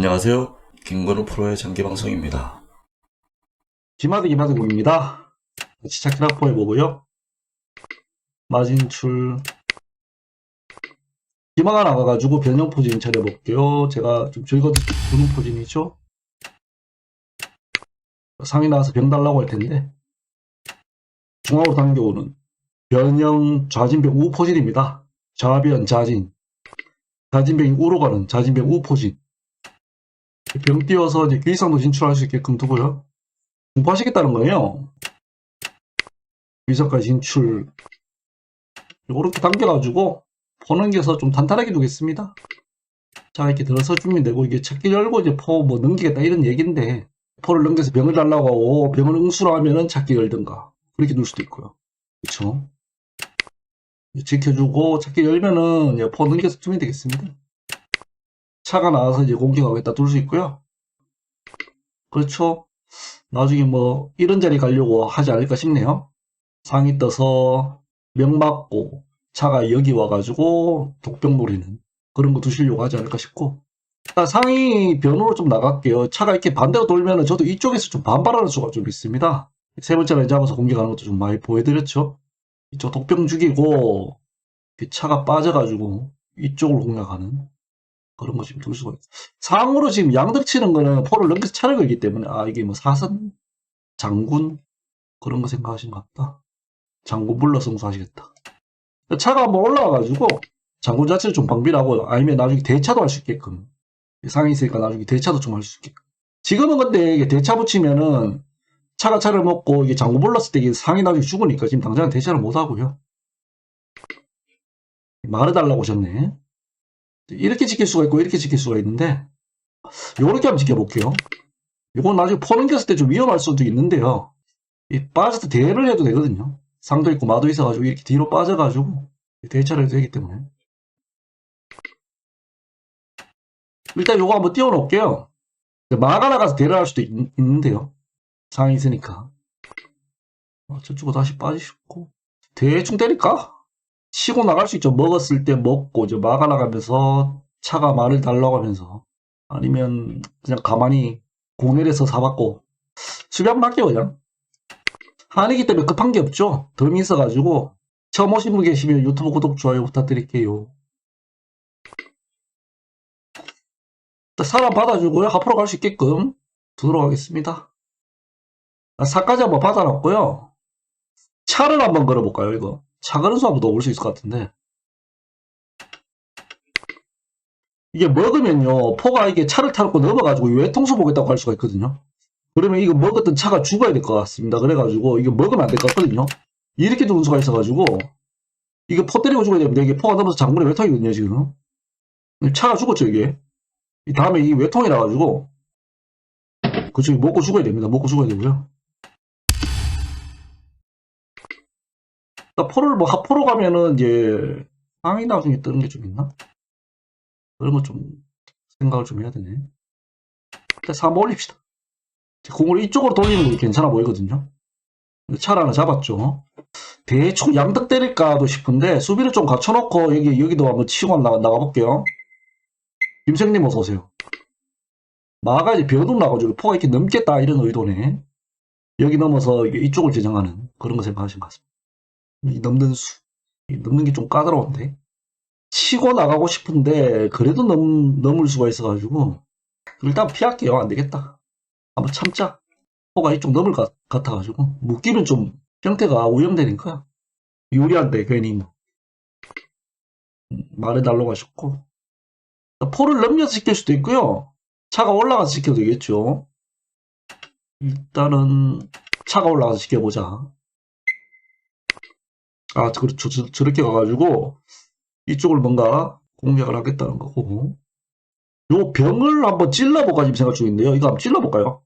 안녕하세요. 김건우 프로의 장기 방송입니다. 기마드 기마드 공입니다. 시작키라포 해보고요. 마진출 기마가 나가가지고 변형 포진 차려볼게요. 제가 좀 주는 포진이죠. 상이 나와서 병 달라고 할 텐데 중앙으로 당겨오는 변형 좌진병 우 포진입니다. 좌변 좌진 좌진병이 우로 가는 좌진병 우 포진 병 띄워서 이제 귀상도 진출할 수 있게끔 두고요. 공부하시겠다는 거예요. 위성까지 진출. 이렇게 당겨가지고 포넘겨서 좀 탄탄하게 두겠습니다. 자 이렇게 들어서 주면 되고 이게 찾기 열고 이제 포 뭐 넘기겠다 이런 얘기인데 포를 넘겨서 병을 달라고 하고 병을 응수로 하면은 찾기 열든가 그렇게 둘 수도 있고요. 그쵸? 지켜주고 찾기 열면은 포 넘겨서 주면 되겠습니다. 차가 나와서 이제 공격하겠다 둘 수 있고요. 그렇죠? 나중에 뭐 이런 자리 가려고 하지 않을까 싶네요. 상이 떠서 명 맞고 차가 여기 와가지고 독병 노리는 그런 거 두시려고 하지 않을까 싶고 상이 변으로 좀 나갈게요. 차가 이렇게 반대로 돌면은 저도 이쪽에서 좀 반발하는 수가 좀 있습니다. 세 번째 라인 잡아서 공격하는 것도 좀 많이 보여드렸죠. 이쪽 독병 죽이고 그 차가 빠져가지고 이쪽으로 공략하는 그런 거 지금 둘 수가 있어요. 상으로 지금 양득 치는 거는 포를 넘겨서 차를 걸기 때문에 아 이게 뭐 사선 장군 그런 거 생각하신 것 같다. 장군 불러 승수하시겠다. 차가 한번 올라와가지고 장군 자체를 좀 방비하고 아니면 나중에 대차도 할 수 있게끔 상이 있으니까 나중에 대차도 좀 할 수 있게끔. 지금은 근데 이게 대차 붙이면은 차가 차를 먹고 이게 장군 불렀을 때 이게 상이 나중에 죽으니까 지금 당장은 대차를 못 하고요. 말해달라고 하셨네. 이렇게 지킬 수가 있고 이렇게 지킬 수가 있는데 요렇게 한번 지켜볼게요. 이건 나중에 포 넘겼을 때 좀 위험할 수도 있는데요. 이 빠져서 대를 해도 되거든요. 상도 있고 마도 있어가지고 이렇게 뒤로 빠져가지고 대처를 해도 되기 때문에 일단 요거 한번 띄워놓을게요. 마가 나가서 대를 할 수도 있, 는데요 상이 있으니까 어, 저쪽으로 다시 빠지시고 대충 때릴까? 치고 나갈 수 있죠. 먹었을 때 먹고 이제 마가 나가면서 차가 말을 달라고 하면서 아니면 그냥 가만히 공연에서 수비 한번 할게요 그냥. 한이기 때문에 급한 게 없죠. 덤이 있어가지고 처음 오신 분 계시면 유튜브 구독 좋아요 부탁드릴게요. 사람 받아주고요. 앞으로 갈 수 있게끔 두도록 하겠습니다. 사까지 한번 받아놨고요. 차를 한번 걸어볼까요 이거 차 걸은 수 한번 더올수 있을 것 같은데 이게 먹으면요 포가 이게 차를 타고 넘어가지고 외통수 보겠다고 할 수가 있거든요 그러면 이거 먹었던 차가 죽어야 될 것 같습니다. 그래가지고 이거 먹으면 안 될 것 같거든요. 이렇게 두는 수가 있어가지고 이거 포 때리고 죽어야 됩니다. 이게 포가 넘어서 장군의 외통이거든요 지금. 차가 죽었죠 이게. 이 다음에 이 외통이라 가지고 그쪽이 먹고 죽어야 됩니다. 먹고 죽어야 되고요. 포를 뭐 하포로 가면은 이제 상이 나중에 뜨는 게 좀 있나? 그런 거 좀 생각을 좀 해야 되네. 일단 3 올립시다. 공을 이쪽으로 돌리는 거 괜찮아 보이거든요. 차를 하나 잡았죠. 대충 양득 때릴까도 싶은데 수비를 좀 갖춰놓고 여기 여기도 한번 치고 나가, 나가볼게요. 김생님 어서 오세요. 마가 이제 변동 나가지고 포가 이렇게 넘겠다 이런 의도네. 여기 넘어서 이쪽을 제정하는 그런 거 생각하신 것 같습니다. 이 넘는 수, 이 넘는 게 좀 까다로운데 치고 나가고 싶은데 그래도 넘, 넘을 수가 있어가지고 일단 피할게요. 안 되겠다. 한번 참자. 포가 이쪽 넘을 것 같아가지고 묶이면 좀 형태가 오염되니까 유리한데 괜히 뭐 음, 말해달라고 하셨고 포를 넘겨서 지킬 수도 있고요. 차가 올라가서 지켜도 되겠죠. 일단은 차가 올라가서 지켜보자. 아 그렇죠. 저, 저렇게 가가지고 이쪽을 뭔가 공략을 하겠다는 거고 요 병을 한번 찔러볼까 지금 생각 중인데요. 이거 한번 찔러볼까요?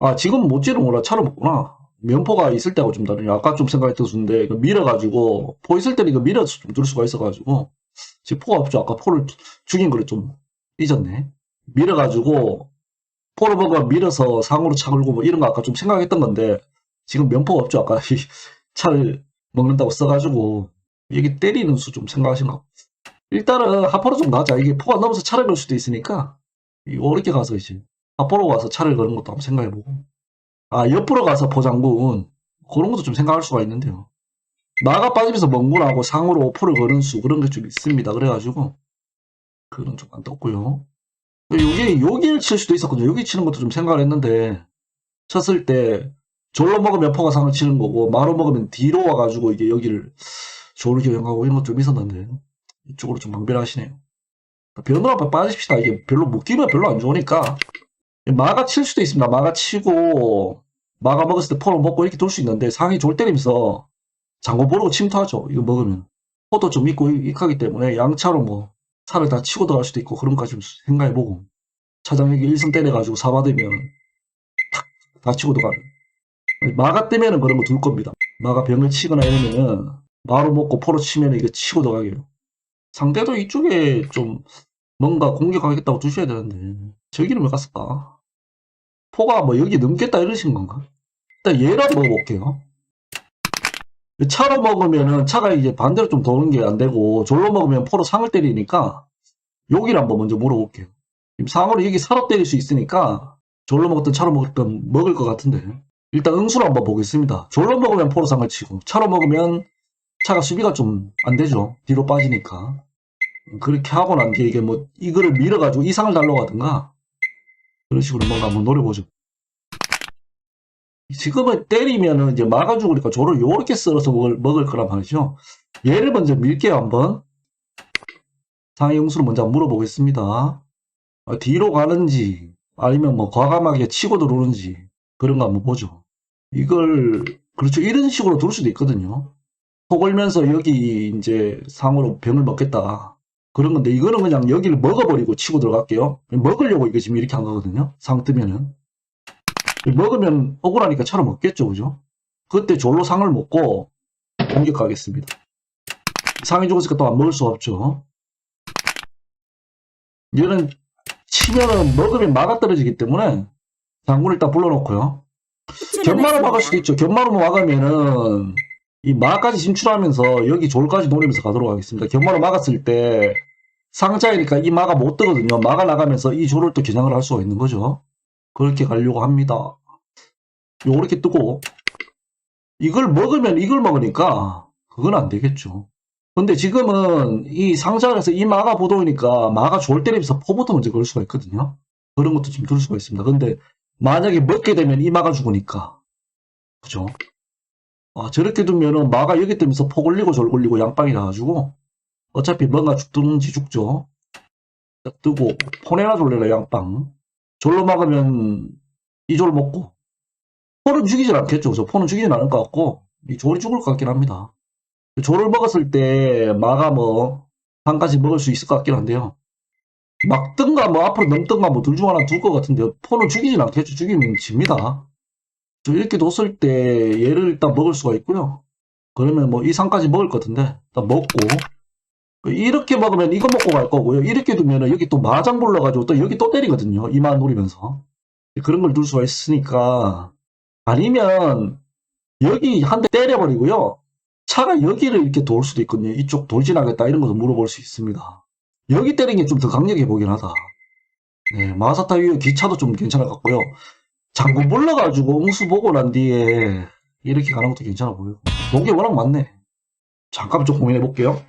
아, 지금 못 찌르구나. 차로 먹구나. 면포가 있을 때하고 좀 다르냐. 아까 좀 생각이 들었는데, 이거 밀어가지고, 포 있을 때는 이거 밀어서 좀 들 수가 있어가지고, 지금 포가 없죠. 아까 포를 죽인 거를 좀 잊었네. 밀어가지고, 포를 먹어 밀어서 상으로 차 걸고 뭐 이런 거 아까 좀 생각했던 건데, 지금 면포가 없죠. 아까 이 차를 먹는다고 써가지고, 여기 때리는 수 좀 생각하신 거. 일단은 하포로 좀 나자. 이게 포가 넘어서 차를 걸 수도 있으니까, 이렇게 가서 이제 앞으로 가서 차를 거는 것도 한번 생각해보고 아 옆으로 가서 포장군 그런 것도 좀 생각할 수가 있는데요. 나가 빠지면서 멍군하고 상으로 오포를 거는 수 그런 게 좀 있습니다. 그래가지고 그건 좀안 떴고요. 여기 여기를 칠 수도 있었거든요. 여기 치는 것도 좀 생각을 했는데 쳤을 때 졸로 먹으면 포가 상을 치는 거고 마로 먹으면 뒤로 와가지고 이게 여기를 조를 경영하고 이런 것 좀 있었는데 이쪽으로 좀 방별하시네요. 변호 앞에 빠집시다. 이게 별로 묶이면 별로 안 좋으니까 마가 칠 수도 있습니다. 마가 치고 마가 먹었을 때 포를 먹고 이렇게 돌 수 있는데 상이 졸 때리면서 장고 보르고 침투하죠. 이거 먹으면 포도 좀 있고 익하기 때문에 양차로 뭐 차를 다 치고 들어갈 수도 있고 그런 것까지 좀 생각해보고 차장에게 1승 때려가지고 사받으면 탁 다 치고 들어가는 마가 뜨면은 그런 거 둘 겁니다. 마가 병을 치거나 이러면은 마로 먹고 포로 치면 이게 치고 들어가게요. 상대도 이쪽에 좀 뭔가 공격하겠다고 두셔야 되는데 저기는 왜 갔을까? 포가 뭐 여기 넘겠다 이러신 건가? 일단 한번 먹어볼게요. 차로 먹으면은 차가 이제 반대로 좀 도는 게 안 되고 졸로 먹으면 포로 상을 때리니까 여기를 한번 먼저 물어볼게요. 상으로 여기 사로 때릴 수 있으니까 졸로 먹었던 차로 먹었던 먹을 것 같은데 일단 응수로 한번 보겠습니다. 졸로 먹으면 포로 상을 치고 차로 먹으면 차가 수비가 좀 안 되죠. 뒤로 빠지니까. 그렇게 하고 난 뒤에 이게 뭐 이거를 밀어가지고 이상을 달라고 하든가 그런 식으로 뭔가 한번 노려보죠. 지금은 때리면은 이제 막아주고 그러니까 조를 요렇게 썰어서 먹을, 먹을 거란 말이죠. 얘를 먼저 밀게요, 한번. 상해 용수를 먼저 물어보겠습니다. 어, 뒤로 가는지, 아니면 뭐 과감하게 치고 들어오는지, 그런 거 한번 보죠. 이걸, 그렇죠. 이런 식으로 둘 수도 있거든요. 코 걸면서 여기 이제 상으로 병을 먹겠다. 그런 건데, 이거는 그냥 여기를 먹어버리고 치고 들어갈게요. 먹으려고 이거 지금 이렇게 한 거거든요. 상 뜨면은. 먹으면 억울하니까 차로 먹겠죠, 그죠? 그때 졸로 상을 먹고 공격하겠습니다. 상이 죽었으니까 또 안 먹을 수 없죠. 얘는 치면은 먹으면 막아 떨어지기 때문에 장군을 일단 불러놓고요. 견마로 막을 수도 있죠. 견마로 막으면은 이 마까지 진출하면서 여기 졸까지 노리면서 가도록 하겠습니다. 견마로 막았을 때 상자이니까 이 마가 못 뜨거든요. 마가 나가면서 이 졸을 또 겨냥을 할 수가 있는 거죠. 그렇게 가려고 합니다. 요렇게 뜨고 이걸 먹으면 이걸 먹으니까 그건 안 되겠죠. 근데 지금은 이 상자에서 이 마가 보도니까 마가 졸 때리면서 포부터 먼저 걸 수가 있거든요. 그런 것도 좀들 수가 있습니다. 근데 만약에 먹게 되면 이 마가 죽으니까 그죠? 아, 저렇게 두면은 마가 여기 뜨면서 포 걸리고 졸 걸리고 양빵이 나가지고 어차피 뭔가 죽든지 죽죠. 딱 뜨고 포내나 졸래라 양빵. 졸로 막으면 이 졸 먹고 포는 죽이진 않겠죠. 저 포는 죽이진 않을 것 같고 이 졸이 죽을 것 같긴 합니다. 졸을 먹었을 때 마가 뭐 한 가지 먹을 수 있을 것 같긴 한데요. 막든가 뭐 앞으로 넘든가 뭐 둘 중 하나 둘 것 같은데 포는 죽이진 않겠죠. 죽이면 집니다. 저 이렇게 뒀을 때 얘를 일단 먹을 수가 있고요. 그러면 뭐 이 상까지 먹을 것 같은데 일단 먹고 이렇게 먹으면 이거 먹고 갈 거고요. 이렇게 두면은 여기 또 마장 불러가지고 또 여기 또 때리거든요. 이마 노리면서. 그런 걸 둘 수가 있으니까. 아니면 여기 한 대 때려버리고요. 차가 여기를 이렇게 돌 수도 있거든요. 이쪽 돌진하겠다 이런 것도 물어볼 수 있습니다. 여기 때리는 게좀 더 강력해 보긴 하다. 네, 마사타 위에 기차도 좀 괜찮을 것 같고요. 장구 물러가지고 응수 보고 난 뒤에 이렇게 가는 것도 괜찮아 보여요. 목이 워낙 많네. 잠깐 좀 고민해 볼게요.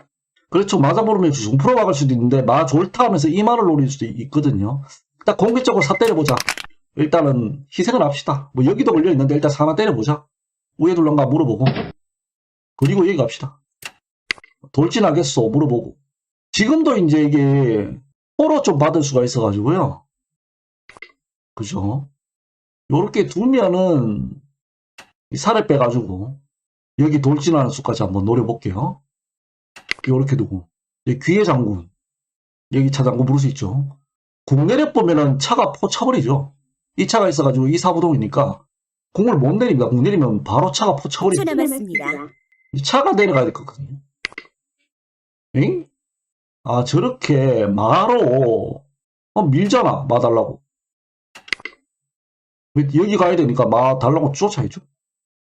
그렇죠. 맞아 모르면 중프로 막을 수도 있는데 마 좋다 하면서 이마를 노릴 수도 있거든요. 일단 공격적으로 사 때려보자. 일단은 희생을 합시다. 뭐 여기도 걸려 있는데 일단 사나 때려보자. 위에 둘런가 물어보고. 그리고 여기 갑시다. 돌진하겠어 물어보고. 지금도 이제 이게 포로 좀 받을 수가 있어가지고요. 그죠? 요렇게 두면은 이 살을 빼가지고 여기 돌진하는 수까지 한번 노려볼게요. 요렇게 두고 귀의 장군 여기 차 장군 부를 수 있죠. 국내려 보면은 차가 포 쳐버리죠. 이 차가 있어가지고 이 사부동이니까 공을 못 내립니다. 공 내리면 바로 차가 포 쳐버리죠. 5초 남았습니다. 이 차가 내려가야 될 거거든요. 엥? 아 저렇게 마로 어, 밀잖아 마 달라고 여기 가야 되니까 마 달라고 쫓아야죠.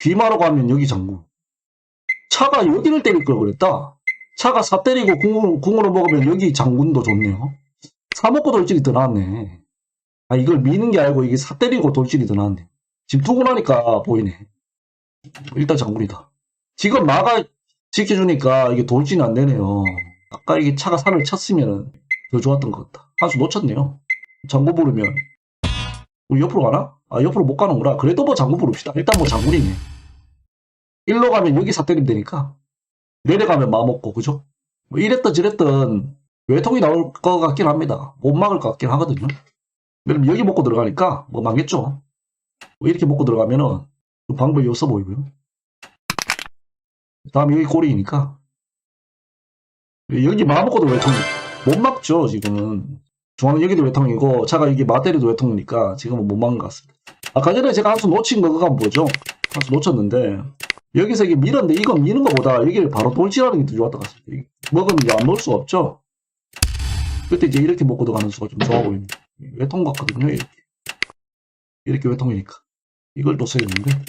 귀마로 가면 여기 장군 차가 여기를 때릴 걸 그랬다. 차가 사 때리고 궁으로, 궁으로 먹으면 여기 장군도 좋네요. 사 먹고 돌진이 더 나았네. 아, 이걸 미는 게 아니고 이게 사 때리고 돌진이 더 나왔네. 지금 두고 나니까 보이네. 일단 장군이다. 지금 마가 지켜주니까 이게 돌진이 안 되네요. 아까 이게 차가 산을 쳤으면 더 좋았던 것 같다. 한 수 놓쳤네요. 장군 부르면. 우리 옆으로 가나? 아, 옆으로 못 가는구나. 그래도 뭐 장군 부릅시다. 일단 뭐 장군이네. 일로 가면 여기 사 때리면 되니까. 내려가면 마음 먹고, 그죠? 뭐 이랬던 저랬던 외통이 나올 것 같긴 합니다. 못 막을 것 같긴 하거든요. 그럼 여기 먹고 들어가니까 뭐 망겠죠. 뭐 이렇게 먹고 들어가면은 좀 방법이 없어 보이고요. 다음 여기 꼬리이니까 여기 마먹고도 외통 못 막죠 지금은 중앙 여기도 외통이고 차가 여기 마대리도 외통이니까 지금은 못 막는 것 같습니다. 아까 전에 제가 한 수 놓친 거가 뭐죠? 한 수 놓쳤는데 여기서 이게 밀었는데 이거 미는 것보다 여기를 바로 돌진하는 게더 좋았던 것 같습니다. 먹으면 이제 안 놓을 수 없죠. 그때 이제 이렇게 먹고 들어가는 수가 좀 좋아 보입니다. 외통 같거든요 이렇게 이렇게 외통이니까 이걸 놓쳐야 되는데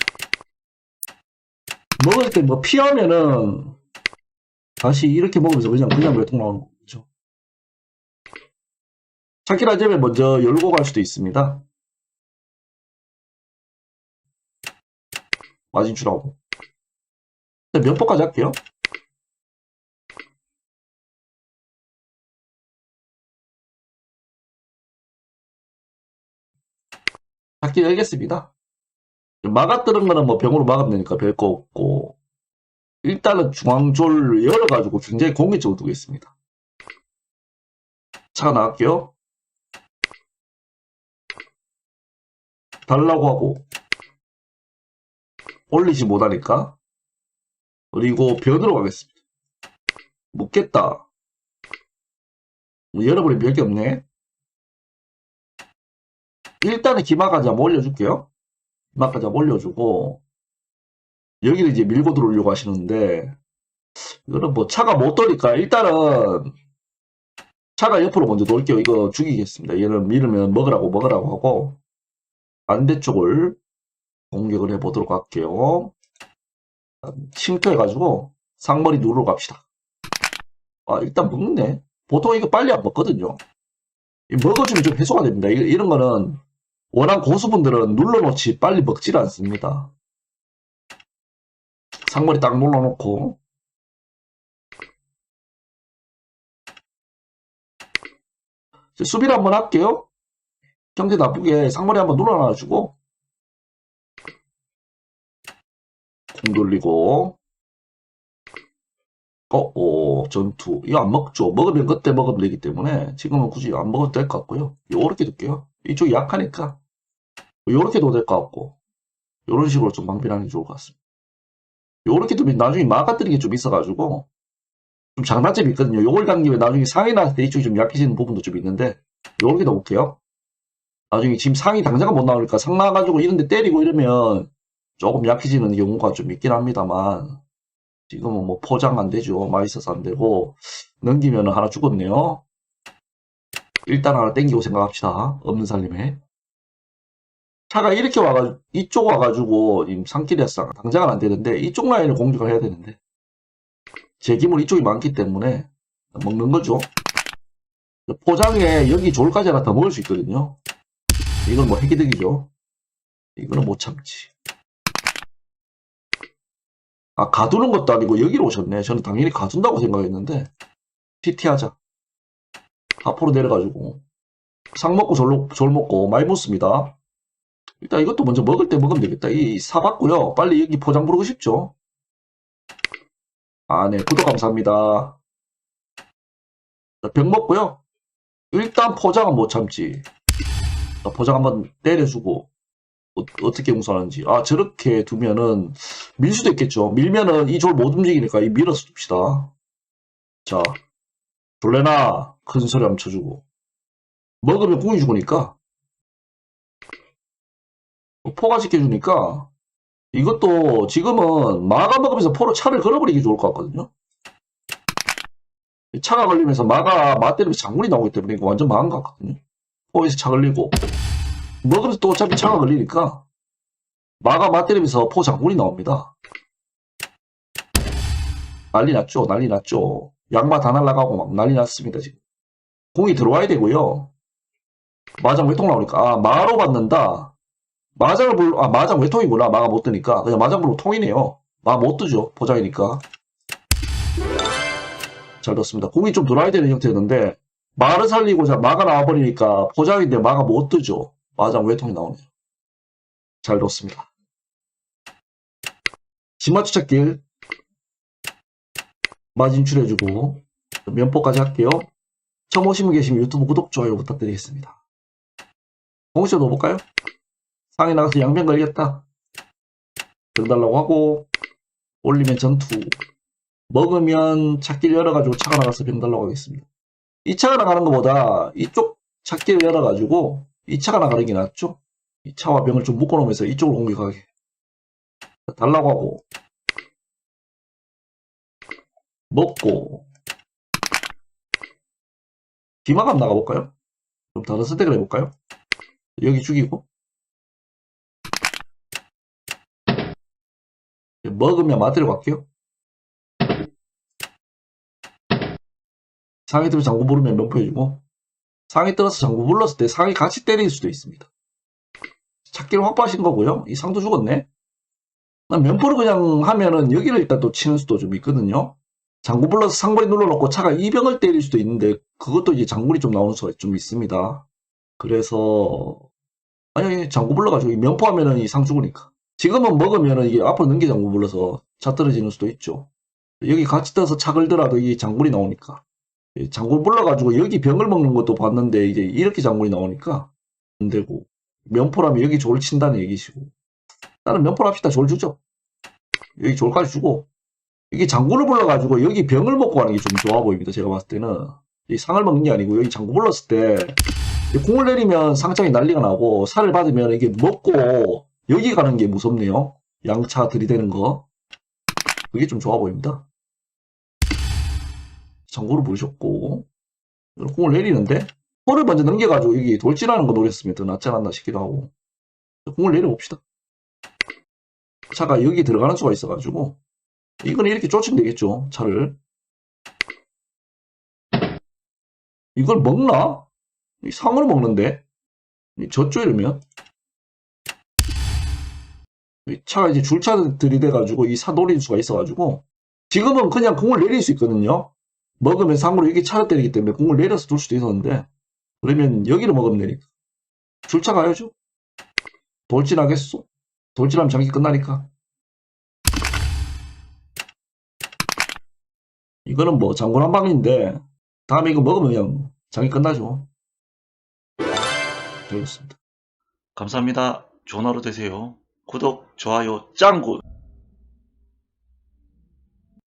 먹을 때 뭐 피하면은 다시 이렇게 먹으면서 그냥 그냥 외통 나오는 거죠. 차키라잼에 먼저 열고 갈 수도 있습니다. 마진출하고 몇 포까지 할게요. 찾기 열겠습니다. 막아 뜨는 거는 뭐 병으로 막으면 되니까 별 거 없고 일단은 중앙졸 열어가지고 굉장히 공격적으로 두겠습니다. 차가 나갈게요. 달라고 하고 올리지 못하니까 그리고 변으로 가겠습니다. 묻겠다. 뭐 열어버리면 별게 없네. 일단은 기마까지 한번 올려줄게요. 기마까지 한번 올려주고 여기를 이제 밀고 들어오려고 하시는데 이거는 뭐 차가 못 도니까 일단은 차가 옆으로 먼저 놓을게요. 이거 죽이겠습니다. 얘는 밀으면 먹으라고 먹으라고 하고 반대쪽을 공격을 해보도록 할게요. 침투해 가지고 상머리 누르러 갑시다. 아 일단 먹네. 보통 이거 빨리 안 먹거든요. 이 먹어주면 좀 해소가 됩니다. 이- 이런 거는 워낙 고수분들은 눌러놓지 빨리 먹질 않습니다. 상머리 딱 눌러놓고 수비를 한번 할게요. 경제 나쁘게 상머리 한번 눌러놔주고 공 돌리고 어, 오, 전투. 이거 안 먹죠. 먹으면 그때 먹으면 되기 때문에 지금은 굳이 안 먹어도 될 것 같고요. 요렇게 둘게요. 이쪽이 약하니까 요렇게 둬도 될 것 같고 요런 식으로 좀 방비하는 게 좋을 것 같습니다. 요렇게 두면 나중에 막아뜨리는 게좀 있어가지고 좀 장단점이 있거든요. 요걸 당기면 나중에 상이 났을 때 이쪽이 좀 약해지는 부분도 좀 있는데 요렇게 넣어볼게요. 나중에 지금 상이 당장은 못 나오니까 상 나가지고 이런데 때리고 이러면 조금 약해지는 경우가 좀 있긴 합니다만 지금은 뭐 포장 안 되죠. 맛있어서 안 되고 넘기면 하나 죽었네요. 일단 하나 땡기고 생각합시다. 없는 살림에. 차가 이렇게 와가지고 이쪽 와가지고 지금 산길이었어. 당장은 안 되는데 이쪽 라인을 공격을 해야 되는데 제 기물 이쪽이 많기 때문에 먹는 거죠. 포장에 여기 졸까지 하나 더 먹을 수 있거든요. 이건 뭐 해기득이죠. 이거는 못 참지. 아, 가두는 것도 아니고 여기로 오셨네. 저는 당연히 가둔다고 생각했는데, TT 하자. 앞으로 내려가지고. 상 먹고 졸, 졸 먹고 많이 먹습니다. 일단 이것도 먼저 먹을 때 먹으면 되겠다. 이 사봤고요. 빨리 여기 포장 부르고 싶죠? 아, 네. 구독 감사합니다. 자, 병 먹고요. 일단 포장은 못 참지. 자, 포장 한번 때려주고. 어, 떻게 용서하는지. 아, 저렇게 두면은, 밀 수도 있겠죠. 밀면은 이 졸 못 움직이니까 이 밀어서 둡시다. 자, 졸래나 큰 소리 한번 쳐주고. 먹으면 궁이 죽으니까. 어, 포가 지켜주니까. 이것도 지금은 마가 먹으면서 포로 차를 걸어버리기 좋을 것 같거든요. 차가 걸리면서 마가 마 때리면서 장군이 나오기 때문에 이거 완전 망한 것 같거든요. 포에서 차 걸리고. 먹으면서 또 어차피 차가 걸리니까 마가 맞때리면서 포 장군이 나옵니다. 난리 났죠. 난리 났죠. 양마 다 날라가고 막 난리 났습니다. 지금. 공이 들어와야 되고요. 마장 외통 나오니까 아 마로 받는다. 마장을 불, 아 마장 외통이구나. 마가 못 뜨니까 그냥 마장 불로 통이네요. 마 못 뜨죠. 보장이니까. 잘 뒀습니다. 공이 좀 들어와야 되는 형태였는데 마를 살리고자 마가 나와버리니까 포장인데 마가 못 뜨죠. 마장 외통이 나오네요. 잘 뒀습니다. 지마추착길 마 진출해주고 면포까지 할게요. 처음 오시면 계시면 유튜브 구독, 좋아요 부탁드리겠습니다. 공시도 넣어볼까요? 상에 나가서 양변 걸겠다. 들어달라고 하고 올리면 전투 먹으면 찾기를 열어가지고 차가 나가서 병 달라고 하겠습니다. 이 차가 나가는 것보다 이쪽 찾기를 열어가지고 이 차가 나가는 게 낫죠? 이 차와 병을 좀 묶어놓으면서 이쪽으로 공격하게 달라고 하고 먹고 비마감 나가볼까요? 좀 다른 선택을 해볼까요? 여기 죽이고 먹으면 마트를 갈게요. 상이 들어 장구 부르면 면포해주고 상이 들어서 장구 불렀을 때 상이 같이 때릴 수도 있습니다. 찾기를 확보하신 거고요. 이 상도 죽었네. 난 면포를 그냥 하면은 여기를 일단 또 치는 수도 좀 있거든요. 장구 불러서 상거리 눌러놓고 차가 이병을 때릴 수도 있는데 그것도 이제 장군이 좀 나오는 수가 좀 있습니다. 그래서 아니 장구 불러가지고 이 면포하면은 이 상 죽으니까 지금은 먹으면은 이게 앞으로 넘게 장구 불러서 차 떨어지는 수도 있죠. 여기 같이 떠서 차 걸더라도 이 장군이 나오니까 이 장군 불러가지고 여기 병을 먹는 것도 봤는데 이제 이렇게 장군이 나오니까 안 되고 면포라면 여기 졸 친다는 얘기시고 나는 면포를 합시다 졸 주죠. 여기 졸까지 주고 이게 장군을 불러가지고 여기 병을 먹고 가는 게 좀 좋아 보입니다. 제가 봤을 때는. 이 상을 먹는 게 아니고 여기 장구 불렀을 때이 공을 내리면 상장이 난리가 나고 살을 받으면 이게 먹고 여기 가는 게 무섭네요. 양차 들이대는 거. 그게 좀 좋아 보입니다. 장구를 부르셨고 공을 내리는데 홀을 먼저 넘겨가지고 여기 돌진하는 거 노렸으면 더 낫지 않았나 싶기도 하고 공을 내려봅시다. 차가 여기 들어가는 수가 있어가지고 이거는 이렇게 쫓으면 되겠죠, 차를. 이걸 먹나? 이 상으로 먹는데? 이 졌죠, 이러면? 이 차가 이제 줄차 들이대가지고 이사 노릴 수가 있어가지고, 지금은 그냥 공을 내릴 수 있거든요? 먹으면 상으로 이게 차를 때리기 때문에 공을 내려서 둘 수도 있었는데, 그러면 여기로 먹으면 되니까. 줄차 가야죠? 돌진하겠소? 돌진하면 장기 끝나니까. 이거는 뭐 장군 한 방인데 다음에 이거 먹으면 그냥 장이 끝나죠. 되겠습니다. 감사합니다. 좋은 하루 되세요. 구독, 좋아요, 짱구!